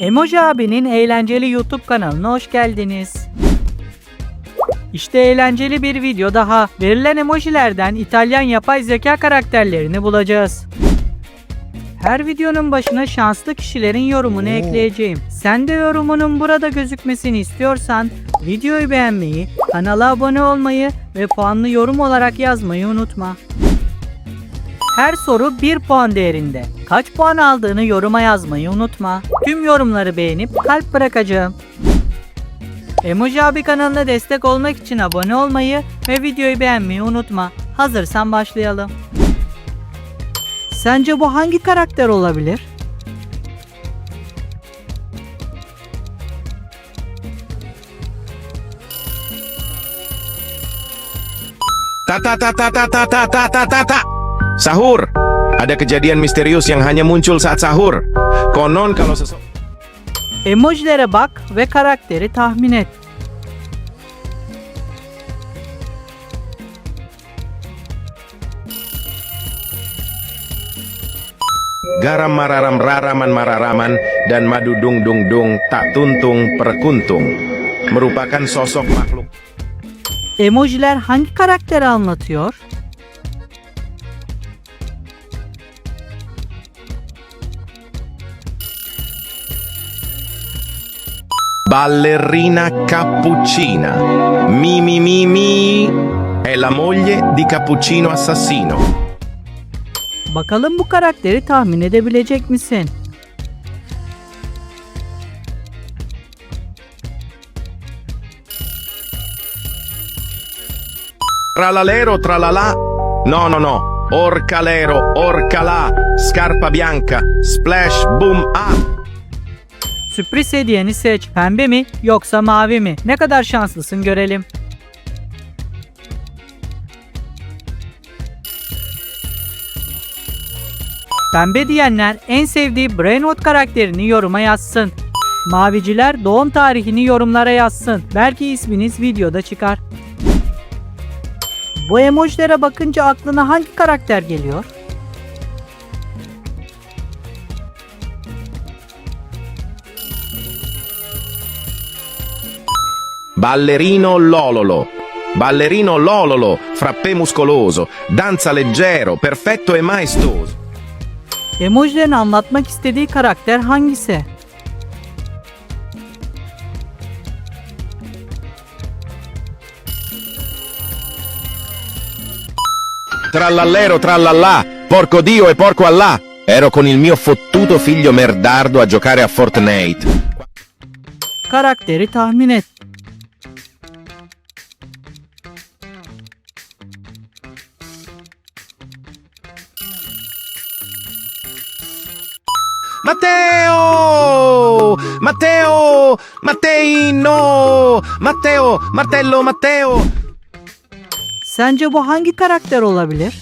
Emoji abinin eğlenceli YouTube kanalına hoş geldiniz. İşte eğlenceli bir video daha. Verilen emojilerden İtalyan yapay zeka karakterlerini bulacağız. Her videonun başına şanslı kişilerin yorumunu ekleyeceğim. Sen de yorumunun burada gözükmesini istiyorsan videoyu beğenmeyi, kanala abone olmayı ve puanlı yorum olarak yazmayı unutma. Her soru 1 puan değerinde. Kaç puan aldığını yoruma yazmayı unutma. Tüm yorumları beğenip kalp bırakacağım. Emoji abi kanalına destek olmak için abone olmayı ve videoyu beğenmeyi unutma. Hazırsan başlayalım. Sence bu hangi karakter olabilir? Ta ta ta ta ta ta ta ta ta ta. Sahur. Ada kejadian misterius yang hanya muncul saat sahur. Konon kalau seseorang Emojilere bak ve karakteri tahmin et. garam mararam raraman mararaman dan madu dung dung dung tak tuntung perkuntung merupakan sosok makhluk Emojiler hangi karakteri anlatıyor? Ballerina cappuccina. Mi mi mi mi è la moglie di Cappuccino assassino. Bakalım bu karakteri tahmin edebilecek misin? Tralalero tralala. No, no, no. Orcalero, orcalà, scarpa bianca, splash, boom, ah. Sürpriz hediyeni seç. Pembe mi yoksa mavi mi? Ne kadar şanslısın görelim. Pembe diyenler en sevdiği Brainwood karakterini yoruma yazsın. Maviciler doğum tarihini yorumlara yazsın. Belki isminiz videoda çıkar. Bu emojilere bakınca aklına hangi karakter geliyor? Ballerino Lololo. Ballerino Lololo, frappè muscoloso, danza leggero, perfetto e maestoso. Emojilerin anlatmak istediği karakter hangisi? Trallallero trallallà, porco Dio e porco Allah. Ero con il mio fottuto figlio merdardo a giocare a Fortnite. Karakteri tahmin et. Matteo! Matteo! Matteino! Matteo! Martello Matteo! Sence bu hangi karakter olabilir?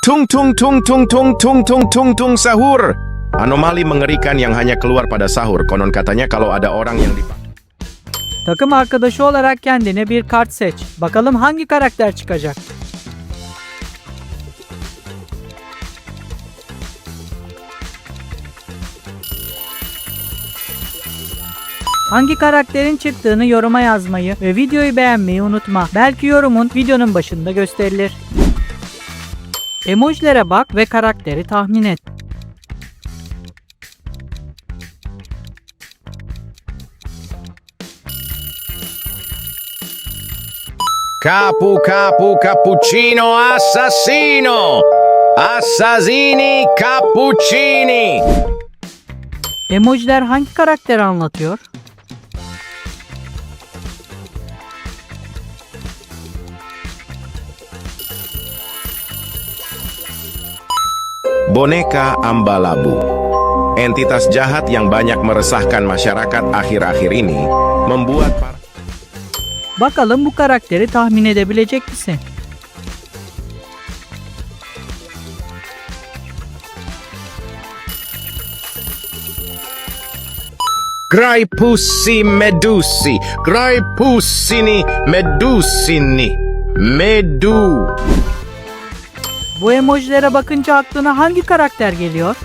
Tung tung tung tung tung tung tung tung tung sahur. Anomali mengerikan yang hanya keluar pada sahur. Konon katanya kalau ada orang yang dipakai Takım arkadaşı olarak kendine bir kart seç. Bakalım hangi karakter çıkacak? Hangi karakterin çıktığını yoruma yazmayı ve videoyu beğenmeyi unutma. Belki yorumun videonun başında gösterilir. Emojilere bak ve karakteri tahmin et. Capu capu cappuccino assassino! Assassini cappuccini! Emojiler hangi karakteri anlatıyor? Boneka Ambalabu Entitas jahat yang banyak meresahkan masyarakat akhir-akhir ini membuat para Bakalım bu karakteri tahmin edebilecek misin? Grai pussi medusi, grai pussini medusini. Medu. Bu emojilere bakınca aklına hangi karakter geliyor?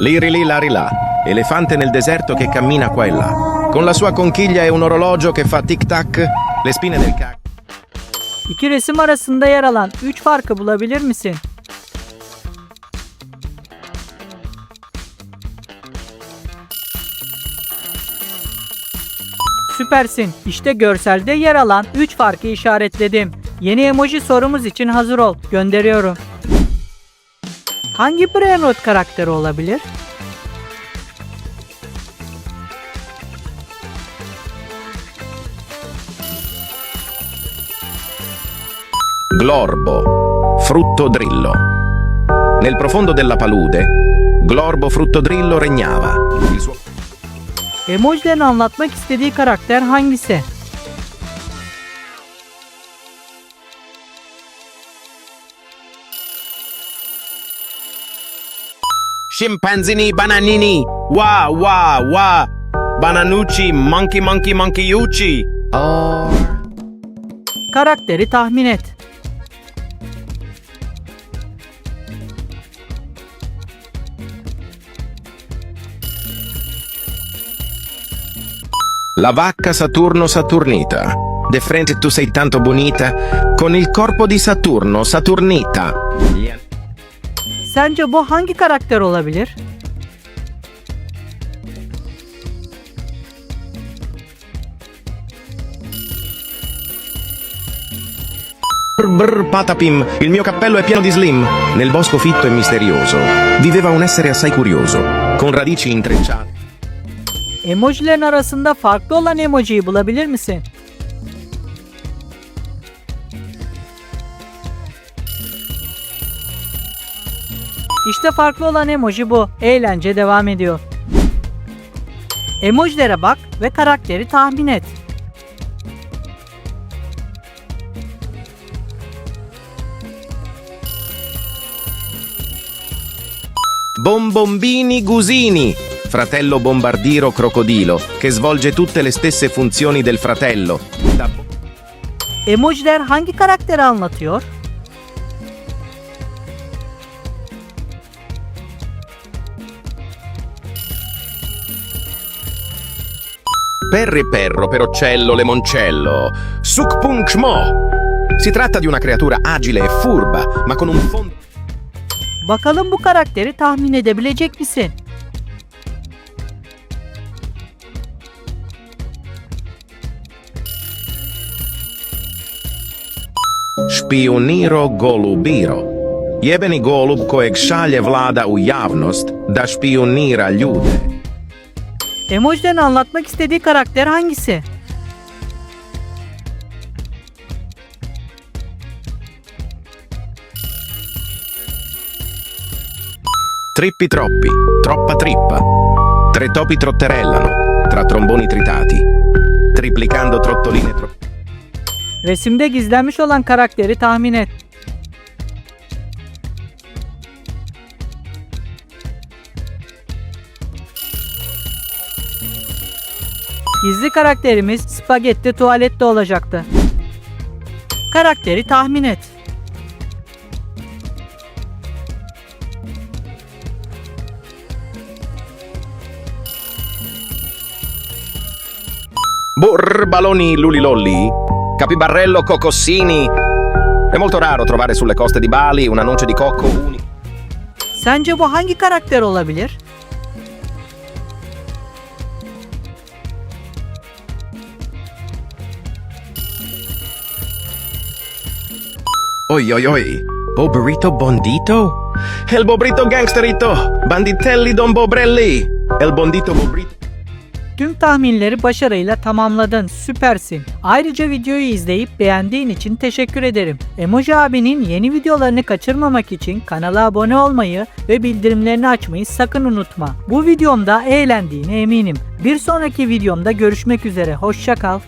Liri lari là, elefante nel deserto che cammina qua e là. Con la sua conchiglia e un orologio che fa tic-tac, le spine del cacchio. İki resim arasında yer alan 3 farkı bulabilir misin? Süpersin. İşte görselde yer alan 3 farkı işaretledim. Yeni emoji sorumuz için hazır ol. Gönderiyorum. Hangi Brainrot karakteri olabilir? Glorbo, frutto drillo. Nel profondo della palude, Glorbo frutto drillo regnava. Emojilerin anlatmak istediği karakter hangisi? Scimpanzini bananini, wa wa wa, bananucci, monkey monkey monkeyucci. Oh. Karakteri tahmin et. La vacca Saturno Saturnita. De frente tu sei tanto bonita, con il corpo di Saturno Saturnita. Sence bu hangi karakter olabilir? Brr patapim, il mio cappello è pieno di slim. Nel bosco fitto e misterioso viveva un essere assai curioso, con radici intrecciate. Emojilerin arasında farklı olan emojiyi bulabilir misin? İşte farklı olan emoji bu. Eğlence devam ediyor. Emojilere bak ve karakteri tahmin et. Bombombini Gusini, fratello bombardiro crocodilo, che svolge tutte le stesse funzioni del fratello. Da Emojiler hangi karakteri anlatıyor? Perri perro, peroccello, lemoncello. Sukpunk Shmo. Si tratta di una creatura agile e furba, ma con un fondo. Bakalım bu karakteri tahmin edebilecek misin? Špioniro golubiro. Jebeni golub kojeg šalje vlada u javnost da špionira ljude. Emojilerin anlatmak istediği karakter hangisi? Trippi troppi, troppa trippa. Tre topi trotterellano, tra tromboni tritati. Triplicando trottoline tro... Resimde gizlenmiş olan karakteri tahmin et. Gizli karakterimiz spagetti tuvalette olacaktı. Karakteri tahmin et. Burr baloni lulilolli. Capibarrello cocossini. È molto raro trovare sulle coste di Bali una noce di cocco unica. Sence bu hangi karakter olabilir? Oi oi oi. Bobrito bondito? El bobrito gangsterito. Banditelli don bobrelli. El bondito bobrito. Tüm tahminleri başarıyla tamamladın. Süpersin. Ayrıca videoyu izleyip beğendiğin için teşekkür ederim. Emoji abinin yeni videolarını kaçırmamak için kanala abone olmayı ve bildirimlerini açmayı sakın unutma. Bu videomda eğlendiğine eminim. Bir sonraki videomda görüşmek üzere. Hoşça kal.